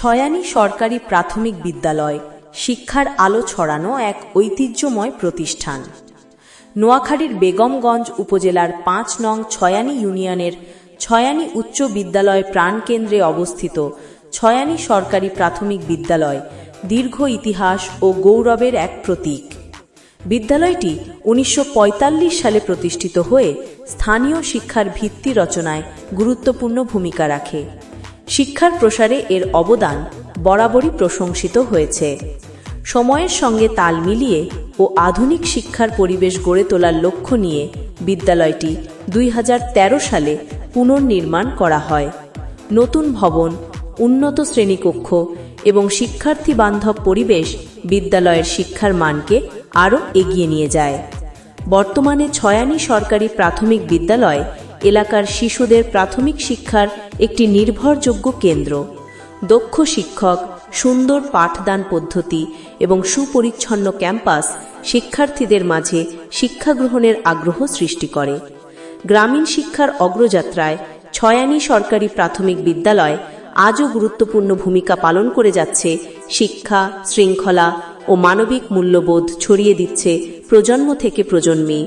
ছয়ানি সরকারি প্রাথমিক বিদ্যালয়, শিক্ষার আলো ছড়ানো এক ঐতিহ্যময় প্রতিষ্ঠান। নোয়াখালীর বেগমগঞ্জ উপজেলার পাঁচ নং ছয়ানি ইউনিয়নের ছয়ানি উচ্চ বিদ্যালয় প্রাণকেন্দ্রে অবস্থিত ছয়ানি সরকারি প্রাথমিক বিদ্যালয় দীর্ঘ ইতিহাস ও গৌরবের এক প্রতীক। বিদ্যালয়টি উনিশশো পঁয়তাল্লিশ সালে প্রতিষ্ঠিত হয়ে স্থানীয় শিক্ষার ভিত্তি রচনায় গুরুত্বপূর্ণ ভূমিকা রাখে। শিক্ষার প্রসারে এর অবদান বরাবরই প্রশংসিত হয়েছে। সময়ের সঙ্গে তাল মিলিয়ে ও আধুনিক শিক্ষার পরিবেশ গড়ে তোলার লক্ষ্য নিয়ে বিদ্যালয়টি দুই হাজার তেরো সালে পুনর্নির্মাণ করা হয়। নতুন ভবন, উন্নত শ্রেণীকক্ষ এবং শিক্ষার্থী বান্ধব পরিবেশ বিদ্যালয়ের শিক্ষার মানকে আরও এগিয়ে নিয়ে যায়। বর্তমানে ছয়ানি সরকারি প্রাথমিক বিদ্যালয় এলাকার শিশুদের প্রাথমিক শিক্ষার একটি নির্ভরযোগ্য কেন্দ্র। দক্ষ শিক্ষক, সুন্দর পাঠদান পদ্ধতি এবং সুপরিচ্ছন্ন ক্যাম্পাস শিক্ষার্থীদের মাঝে শিক্ষা গ্রহণের আগ্রহ সৃষ্টি করে। গ্রামীণ শিক্ষার অগ্রযাত্রায় ছয়ানি সরকারি প্রাথমিক বিদ্যালয় আজও গুরুত্বপূর্ণ ভূমিকা পালন করে যাচ্ছে। শিক্ষা, শৃঙ্খলা ও মানবিক মূল্যবোধ ছড়িয়ে দিচ্ছে প্রজন্ম থেকে প্রজন্মে